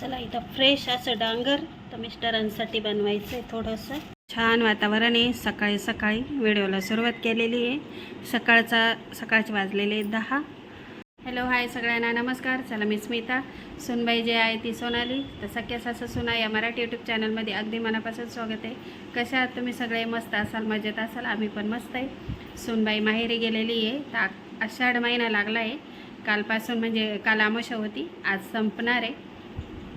चला इथं फ्रेश असं डांगर तर मिस्टरांसाठी बनवायचं आहे थोडंसं. छान वातावरण आहे. सकाळी सकाळी व्हिडिओला सुरुवात केलेली आहे. सकाळचा सकाळचे वाजलेले दहा. हॅलो हाय सगळ्यांना. नमस्कार. चला मी स्मिता. सुनबाई जे आहे ती सोनाली. तर सख्या सासू सुना या मराठी यूट्यूब चॅनलमध्ये अगदी मनापासून स्वागत आहे. कशा आहात तुम्ही? सगळे मस्त असाल मजेत असाल? आम्ही पण मस्त आहे. सुनबाई माहेरी गेलेली आहे. तर आषाढ महिना लागला आहे. कालपासून म्हणजे काल आमोशा होती. आज संपणार आहे.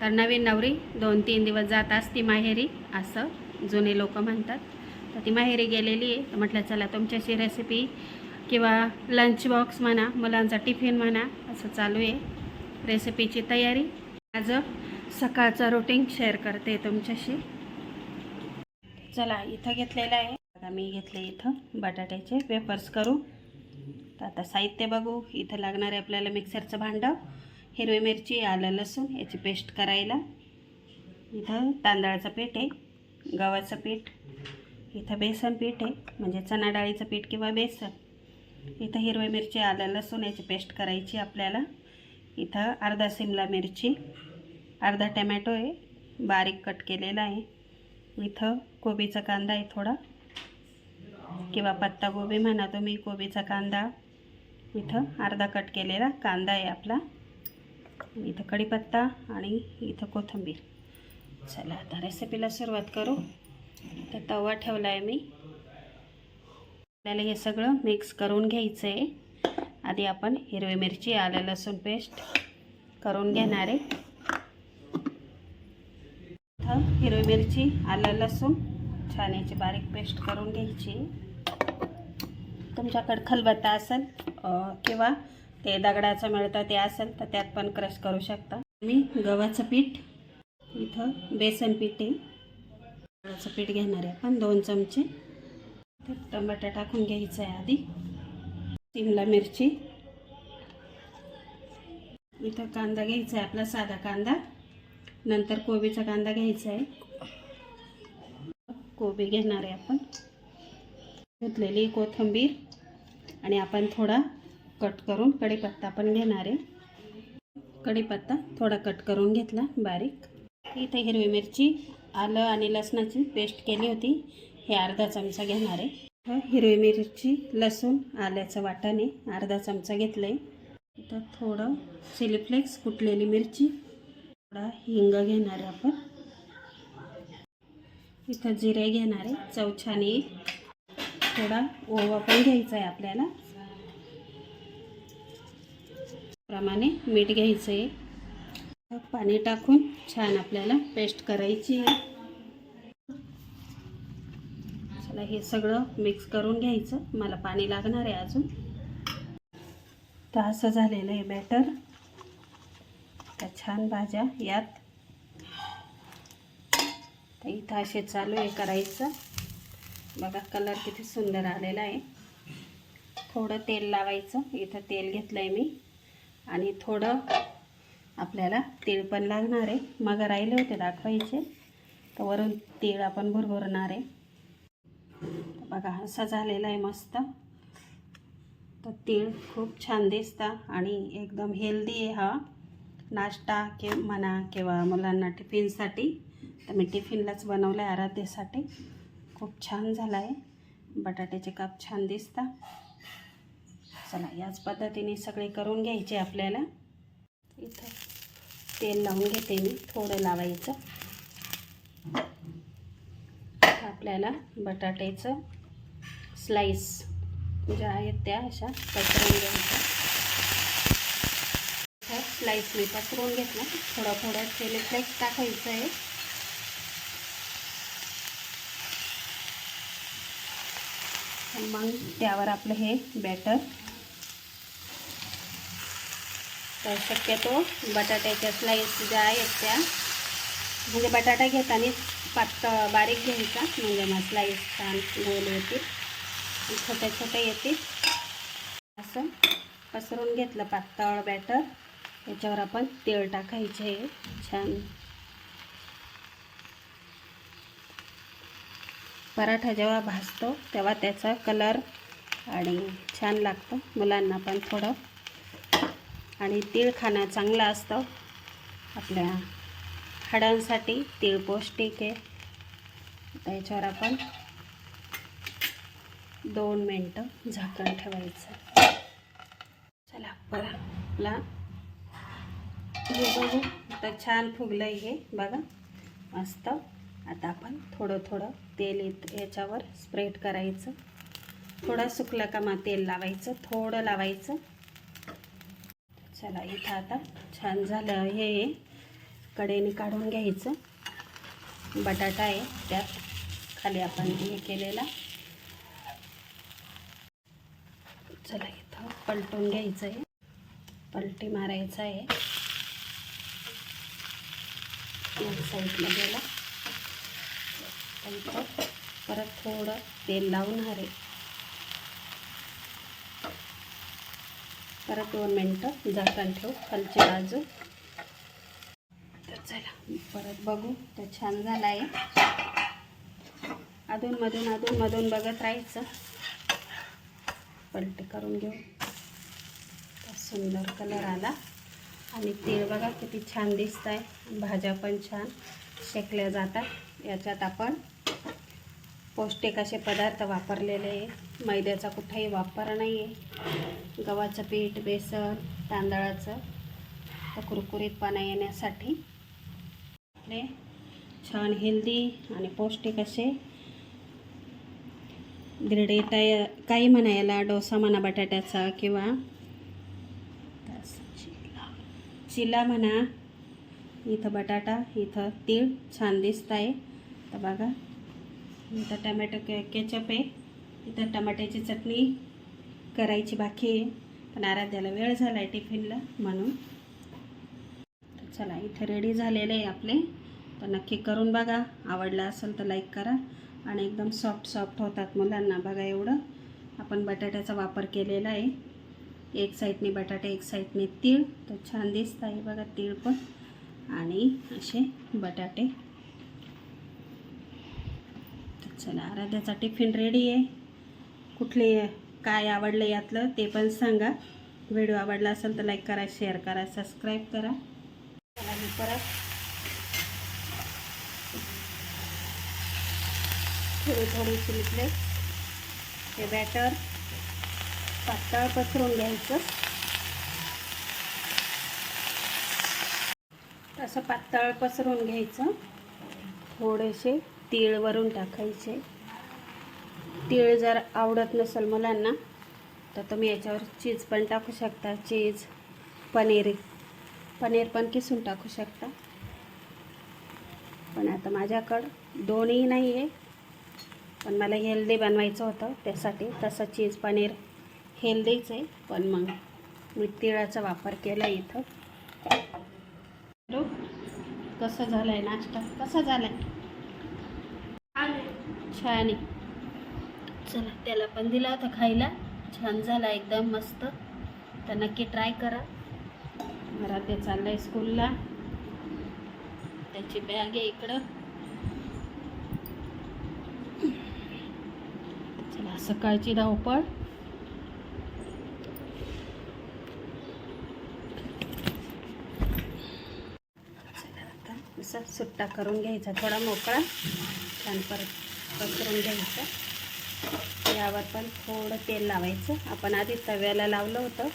तर नवीन नवरी दोन तीन दिवस जात असती माहेरी असं जुने लोक म्हणतात. तर ती माहेरी गेलेली आहे. म्हटलं चला तुमच्याशी रेसिपी किंवा लंच बॉक्स म्हणा मुलांचा टिफिन म्हणा असं चालू आहे. रेसिपीची तयारी. माझं सकाळचं रुटीन शेअर करते तुमच्याशी. चला इथं घेतलेलं आहे. आता मी घेतले इथं बटाट्याचे वेफर्स करू. तर आता साहित्य बघू. इथं लागणार आहे आपल्याला मिक्सरचं भांडं. हिरवी मिरची आलं लसूण याची पेस्ट करायला. इथं तांदळाचं पीठ आहे गव्हाचं पीठ इथं बेसन पीठ आहे म्हणजे चणा डाळीचं पीठ किंवा बेसन. इथं हिरवी मिरची आलं लसूण याची पेस्ट करायची आपल्याला. इथं अर्धा सिमला मिरची अर्धा टमॅटो आहे बारीक कट केलेला आहे. इथं कोबीचा कांदा आहे थोडा किंवा पत्ताकोबी म्हणा तुम्ही कोबीचा कांदा. इथं अर्धा कट केलेला कांदा आहे आपला. इथं कढीपत्ता आणि इथं कोथिंबीर. चला आता रेसिपीला सुरुवात करू. तर तवा ठेवला आहे मी. आपल्याला हे सगळं मिक्स करून घ्यायचं आहे आधी आपण हिरवी मिरची आलं लसूण पेस्ट करून घेणार आहे. इथं हिरवी मिरची आलं लसूण छान याची बारीक पेस्ट करून घ्यायची. तुमच्याकडे खलबत्ता असेल किंवा ते दगडाचं मिळतं ते असेल तर त्यात पण क्रश करू शकता. मी गव्हाचं पीठ इथं बेसन पीठ आहे. गव्हाचं पीठ घेणार आहे आपण दोन चमचे. तर टमाटा टाकून घ्यायचं आहे आधी. शिमला मिरची. इथं कांदा घ्यायचा आहे आपला साधा कांदा. नंतर कोबीचा कांदा घ्यायचा आहे. कोबी घेणार आहे आपण. घेतलेली कोथिंबीर. आणि आपण थोडा कट करून कढीपत्ता पण घेणार आहे. कढीपत्ता थोडा कट करून घेतला बारीक. इथे हिरवी मिरची आलं आणि लसणाची पेस्ट केली होती. हे अर्धा चमचा घेणार आहे. हिरवी मिरची लसूण आल्याचं वाटाणे अर्धा चमचा घेतलं आहे इथं थोडं चिली फ्लेक्स कुटलेली मिरची थोडा हिंग घेणार आहे आपण. इथं जिरे घेणार आहे. चव छान येईल. थोडा ओवा पण घ्यायचा आहे आपल्याला. प्रमाणे मीठ घ्यायचं आहे पाणी टाकून छान आपल्याला पेस्ट करायची आहे. चला हे सगळं मिक्स करून घ्यायचं. मला पाणी लागणार आहे अजून. तर असं झालेलं आहे बॅटर त्या छान भाज्या यात. तर इथं असे चालू आहे करायचं. बघा कलर किती सुंदर आलेला आहे. थोडं तेल लावायचं. इथं तेल घेतलं आहे मी. आणि थोडं आपल्याला तीळ पण लागणार आहे. मग राहिले होते दाखवायचे. तर वरून तीळ आपण भरभरणार आहे. बघा असा झालेला आहे मस्त. तर तीळ खूप छान दिसतं आणि एकदम हेल्दी आहे हा. नाश्ता के म्हणा किंवा मुलांना टिफिनसाठी तर मी टिफिनलाच बनवलं आहे आराध्यसाठी. खूप छान झाला आहे बटाट्याचे काप छान दिसता. चला याच पद्धतीने सगळे करून घ्यायचे आपल्याला. इथं तेल लावून घेते मी थोडं लावायचं. आपल्याला बटाट्याचं स्लाईस ज्या आहेत त्या अशा पसरून घ्यायच्या. स्लाईस मी पसरून घेतला. थोडं थोडं तेल फ्लेक्स टाकायचं आहे. मग त्यावर आपलं हे बॅटर तर शक्यतो बटाट्याच्या स्लाईस ज्या आहेत त्या म्हणजे बटाटा घेताना पातळ बारीक घ्यायचा म्हणजे मग स्लाईस छान गोल येतील छोट्या छोट्या येतील. असं पसरून घेतलं पातळ बॅटर त्याच्यावर आपण तेल टाकायचे. छान. पराठा जेव्हा भाजतो तेव्हा त्याचा कलर आणि छान लागतं. मुलांना पण थोडं आणि तीळ खाणं चांगलं असतं. आपल्या हाडांसाठी तीळ पौष्टिक आहे. त्याच्यावर याच्यावर आपण दोन मिनटं झाकण ठेवायचं. चला बघा. आपला हे बघू. आता छान फुगलं हे बघा. मस्त. आता आपण थोडं थोडं तेल येत याच्यावर स्प्रेड करायचं. थोडं सुकलं का मग तेल लावायचं. थोडं लावायचं. चला इथं आता छान झालं हे. कडेने काढून घ्यायचं. बटाटा आहे त्यात खाली आपण हे केलेला. चला इथं पलटून घ्यायचं आहे. पलटी मारायचं आहे. एक साईडला गेला. परत थोडं तेल लावून हरे परत दोन मिनटं झाकण ठेवू खालची बाजू. तर चला परत बघू तर छान झाला आहे अधूनमधून अधूनमधून बघत राहायचं. पलटे करून घेऊ. सुंदर कलर आला. आणि तेल बघा किती छान दिसत आहे भाज्या पण छान शेकल्या जातात. याच्यात आपण पौष्टिक असे पदार्थ वापरलेले आहे मैद्याचा कुठेही वापर नाही आहे गव्हाचं पीठ बेसन तांदळाचं तर कुरकुरीतपणा येण्यासाठी आपले छान हेल्दी आणि पौष्टिक असे धिरडे तया काही म्हणा याला डोसा म्हणा बटाट्याचा किंवा चिला म्हणा इथं बटाटा इथं तीळ छान दिसत आहे तर बघा इथं टमॅटो के केचप आहे. इथं टमाट्याची चटणी करायची बाकी आहे. पण आराध्याला वेळ झाला आहे टिफिनला म्हणून. चला इथं रेडी झालेले आहे आपले. तर नक्की करून बघा. आवडला असेल तर लाईक करा. आणि एकदम सॉफ्ट सॉफ्ट होतात मुलांना. बघा एवढं. आपण बटाट्याचा वापर केलेला आहे. एक साईडने बटाटे एक साईडने तीळ. तर छान दिसत आहे बघा तीळ पण. आणि असे बटाटे. चला आराध्याचा टिफिन रेडी आहे. कुठले काय आवडलं यातलं ते पण सांगा. व्हिडिओ आवडला असेल तर लाईक करा शेअर करा सबस्क्राईब करा. मी परत थोडी थोडी चिलिपले हे बॅटर पातळ पसरून घ्यायचं. असं पातळ पसरून घ्यायचं. थोडेसे तीळ वरून टाकायचे. तीळ जर आवडत नसेल मुलांना तर तुम्ही याच्यावर चीज पण टाकू शकता. चीज पनीर. पनीर पण किसून टाकू शकता. पण आता माझ्याकडं दोन्ही नाही आहे पण मला हेल्दी बनवायचं होतं त्यासाठी तसं चीज पनीर हेल्दीच आहे. पण मग मी तिळाचा वापर केला इथं. हॅलो? कसं झालं आहे नाश्ता? कसा झाला आहे छान आहे. चला त्याला पण दिला होता खायला. छान झाला एकदम मस्त. तर नक्की ट्राय करा. घरात ते चाललं आहे स्कूलला त्याची बॅग आहे इकडं. चला सकाळची धावपळ. चला सुट्टा करून घ्यायचा थोडा मोकळा. छान परत करून घ्यायचा. यावर पण थोडं तेल लावायचं. आपण आधी तव्याला लावलं होतं.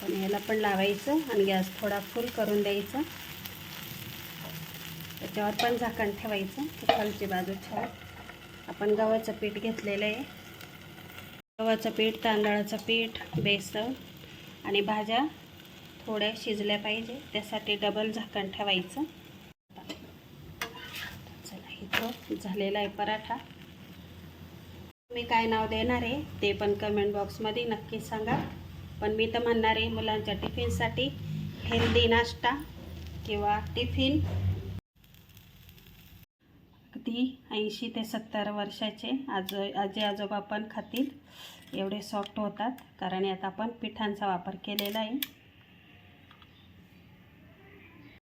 पण याला पण लावायचं आणि गॅस थोडा फुल करून द्यायचा. त्याच्यावर पण झाकण ठेवायचं. खालची बाजू छान. आपण गव्हाचं पीठ घेतलेलं आहे. गव्हाचं पीठ तांदळाचं पीठ बेसन आणि भाज्या थोड्या शिजल्या पाहिजे. त्यासाठी डबल झाकण ठेवायचं. चला इथं झालेला आहे पराठा. मी काय नाव देणार आहे ते पण कमेंट बॉक्समध्ये नक्की सांगा. पण मी तर म्हणणार आहे मुलांच्या टिफिनसाठी हेल्दी नाश्ता किंवा टिफिन अगदी ऐंशी ते सत्तर वर्षाचे आजो आजी आजोबा पण खातील. एवढे सॉफ्ट होतात कारण यात आपण पिठांचा वापर केलेला आहे.